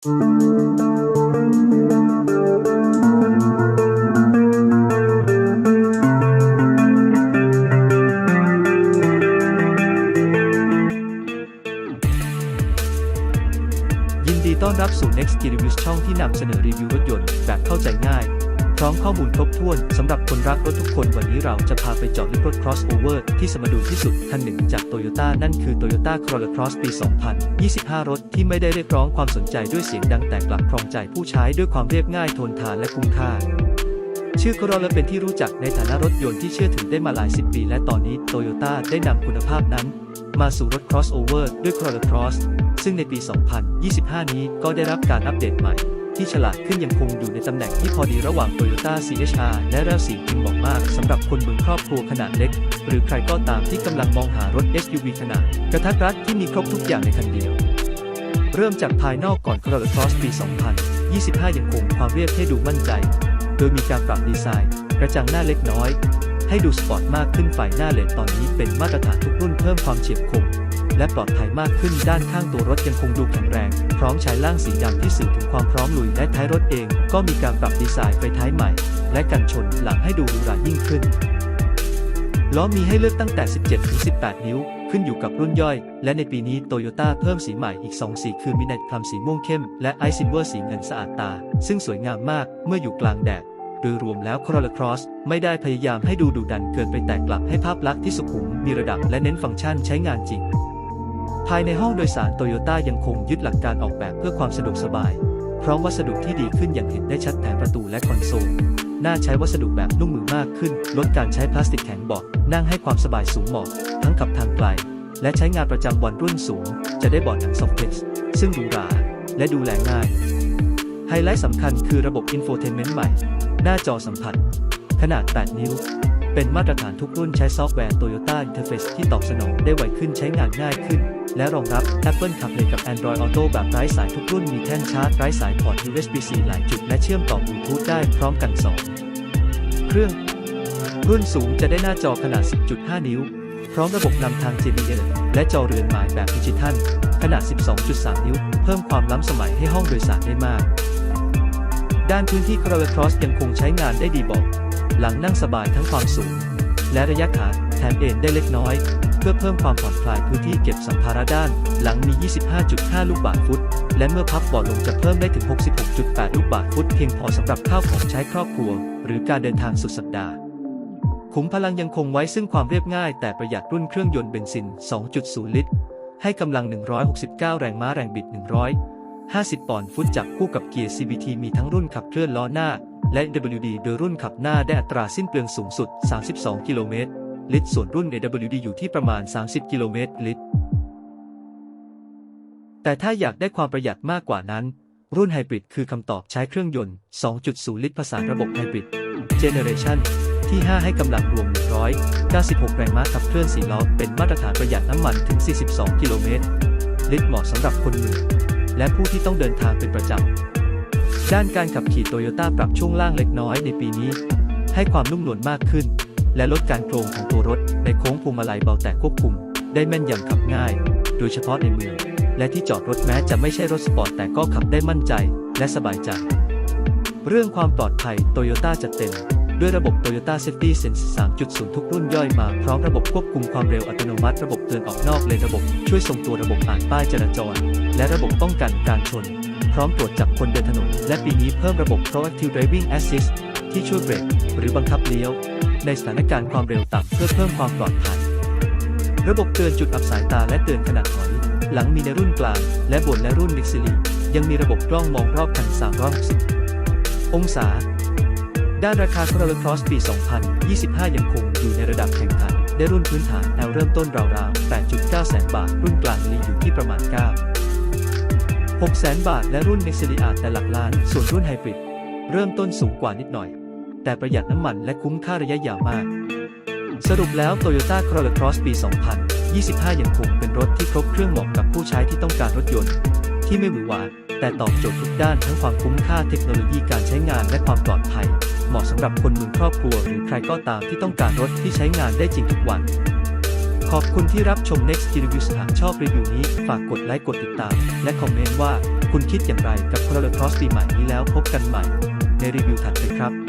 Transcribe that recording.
ยินดีต้อนรับสู่ Next g e r i v i e w ช่องที่นำเสนอรีวิวรถยนต์แบบเข้าใจง่าย พร้อมข้อมูลครบถ้วนสำหรับคนรักรถทุกคนวันนี้เราจะพาไปเจาะลึกรถ crossover ที่สมดุลที่สุดคันหนึ่งจาก Toyota นั่นคือ Toyota Corolla Cross ปี 2025 รถที่ไม่ได้เรียกร้องความสนใจด้วยเสียงดังแต่กลับครองใจผู้ใช้ด้วยความเรียบง่ายทนทานและคุ้มค่าชื่อ Corolla เป็นที่รู้จักในฐานะรถยนต์ที่เชื่อถือได้มาหลายสิบปี และตอนนี้ Toyota ได้นำคุณภาพนั้น มาสู่รถ crossover ด้วย Corolla Cross ซึ่งในปี 2025 นี้ก็ได้รับการอัปเดตใหม่ ที่ฉลาดขึ้นยังคงอยู่ในตำแหน่งที่พอดีระหว่าง Toyota CHR และ RAV4 จึงเหมาะมากสำหรับคนเมืองครอบครัวขนาดเล็ก หรือใครก็ตามที่กำลังมองหารถ SUV ขนาด กระทัดรัดที่มีครบทุกอย่างในคันเดียว เริ่มจากภายนอกก่อน Corolla Cross ปี 2025 ยังคงความเรียบให้ดูมั่นใจ โดยมีการปรับดีไซน์กระจังหน้าเล็กน้อย ให้ดูสปอร์ตมากขึ้นไฟหน้าเลนตอนนี้เป็นมาตรฐานทุกรุ่นเพิ่มความเฉียบคม และปลอดภัยมากขึ้นด้านข้างตัวรถยังคงดูแข็งแรง พร้อมใช้ล่างสีดำที่สื่อถึงความพร้อมลุยและท้ายรถเอง ก็มีการปรับดีไซน์ไฟท้ายใหม่ และกันชนหลังให้ดูหรูหรายิ่งขึ้นล้อมีให้เลือกตั้งแต่ 17-18 นิ้ว ขึ้นอยู่กับรุ่นย่อย และในปีนี้โตโยต้าเพิ่มสีใหม่อีก 2 สีคือมิน t คลัมสีม่วงเข้ม และไอซิ l เวอร์สีเงินสะอาดตา ซึ่งสวยงามมากเมื่ออยู่กลางแดด โดยรวมแล้ว Corolla Cross ไม่ได้พยายามให้ดูดุดันเกินไปแต่กลับให้ภาพลักษณ์ที่สุขุมมีระดับและเน้นฟังก์ชันใช้งานจริง ภายในห้องโดยสารโตโยต้ายังคงยึดหลักการออกแบบเพื่อความสะดวกสบาย พร้อมวัสดุที่ดีขึ้นอย่างเห็นได้ชัดแผงประตูและคอนโซล น่าใช้วัสดุแบบนุ่มมือมากขึ้น ลดการใช้พลาสติกแข็งเบาะนั่งให้ความสบายสูงเหมาะ ทั้งขับทางไกล และใช้งานประจำวันรุ่นสูง จะได้เบาะหนังซอฟต์เท็กซ์ซึ่งหรูหราและดูแลง่าย ไฮไลท์สำคัญคือระบบอินโฟเทนเมนต์ใหม่ หน้าจอสัมผัส ขนาด 8 นิ้ว เป็นมาตรฐานทุกรุ่นใช้ซอฟต์แวร์ Toyota Interface ที่ตอบสนองได้ไวขึ้นใช้งานง่ายขึ้น และรองรับ Apple CarPlay กับ Android Auto แบบไร้สายทุกรุ่นมีแท่นชาร์จไร้สายพอร์ต USB-C หลายจุดและเชื่อมต่อบลูทูธได้พร้อมกัน 2 เครื่อง รุ่นสูงจะได้หน้าจอขนาด 10.5 นิ้ว พร้อมระบบนำทาง JBL และจอเรือนหมายแบบดิจิทัล ขนาด 12.3 นิ้ว เพิ่มความล้ำสมัยให้ห้องโดยสารได้มาก ด้านพื้นที่ Cross ยังคงใช้งานได้ดีบอก หลังนั่งสบายทั้งความสูง และระยะขาแถมเอนได้เล็กน้อย เพื่อเพิ่มความผ่อนคลายพื้นที่เก็บสัมภาระด้าน หลังมี 25.5 ลูกบาศก์ฟุต และเมื่อพับเบาะลงจะเพิ่มได้ถึง 66.8 ลูกบาศก์ฟุต เพียงพอสำหรับข้าวของใช้ครอบครัว หรือการเดินทางสุดสัปดาห์ขุมพลังยังคงไว้ซึ่งความเรียบง่ายแต่ประหยัดรุ่นเครื่องยนต์เบนซิน 2.0 ลิตร ให้กำลัง 169 แรงม้าแรงบิด150 ปอนด์ฟุตจับคู่กับเกียร์ CVT มีทั้งรุ่นขับเคลื่อนล้อหน้า และ WD โดยรุ่นขับหน้าได้อัตราสิ้นเปลืองสูงสุด 32 กิโลเมตรลิตร ส่วนรุ่น AWD อยู่ที่ประมาณ 30 กิโลเมตรลิตร แต่ถ้าอยากได้ความประหยัดมากกว่านั้น รุ่นไฮบริดคือคำตอบใช้เครื่องยนต์ 2.0 ลิตรผสานระบบไฮบริด Generation ที่ 5 ให้กำลังรวม 196 แรงม้าขับเคลื่อน 4 ล้อ เป็นมาตรฐานประหยัดน้ำมันถึง 42 กิโลเมตร ลิตรเหมาะสำหรับคนมือและผู้ที่ต้องเดินทางเป็นประจำ ด้านการขับขี่โตโยต้าปรับช่วงล่างเล็กน้อยในปีนี้ ให้ความนุ่มนวลมากขึ้น และลดการโครงของตัวรถ ในโค้งพวงมาลัยเบาแต่ควบคุม ได้แม่นยำขับง่าย โดยเฉพาะในเมือง และที่จอดรถแม้จะไม่ใช่รถสปอร์ตแต่ก็ขับได้มั่นใจ และสบายใจ เรื่องความปลอดภัยโตโยต้าจัดเต็มด้วยระบบ Toyota Safety Sense 3.0 ทุกรุ่นย่อยมา พร้อมระบบควบคุมความเร็วอัตโนมัติ ระบบเตือนออกนอกเลนระบบ ช่วยทรงตัวระบบอ่านป้ายจราจร และระบบป้องกันการชน พร้อมตรวจจับคนเดินถนน และปีนี้เพิ่มระบบ Proactive Driving Assist ที่ช่วยเบรกหรือบังคับเลี้ยว ในสถานการณ์ความเร็วต่ำเพื่อเพิ่มความปลอดภัย ระบบเตือนจุดอับสายตาและเตือนขนาดถอย หลังมีในรุ่นกลาง และบนและรุ่น Mix Series ยังมีระบบกล้องมองรอบคัน 360 องศา ด้านราคา Corolla Cross ปี 2025 ยังคงอยู่ในระดับแข่งขัน ได้รุ่นพื้นฐานแอลเริ่มต้นราวๆ 8.9 แสนบาท รุ่นกลางลีอยู่ที่ประมาณ 9 6แสนบาท และรุ่น Next Series อาแต่หลักล้าน ส่วนรุ่นไฮบริดเริ่มต้นสูงกว่านิดหน่อย แต่ประหยัดน้ำมันและคุ้มค่าระยะยาวมาก สรุปแล้ว Toyota Corolla Cross ปี 2025 ยังคงเป็นรถที่ครบเครื่องเหมาะกับผู้ใช้ที่ต้องการรถยนต์ ที่ไม่หวือหวาแต่ตอบโจทย์ทุกด้านทั้งความคุ้มค่าเทคโนโลยีการใช้งานและความปลอดภัย เหมาะสำหรับคนมืองครอบครัวหรือใครก็ตามที่ต้องการรถที่ใช้งานได้จริงทุกวัน ขอบคุณที่รับชม Next Reviews หากชอบรีวิวนี้ ฝากกดไลค์กดติดตาม และคอมเมนต์ว่าคุณคิดอย่างไรกับ Corolla Cross ปีใหม่นี้แล้วพบกันใหม่ ในรีวิวถัดไปครับ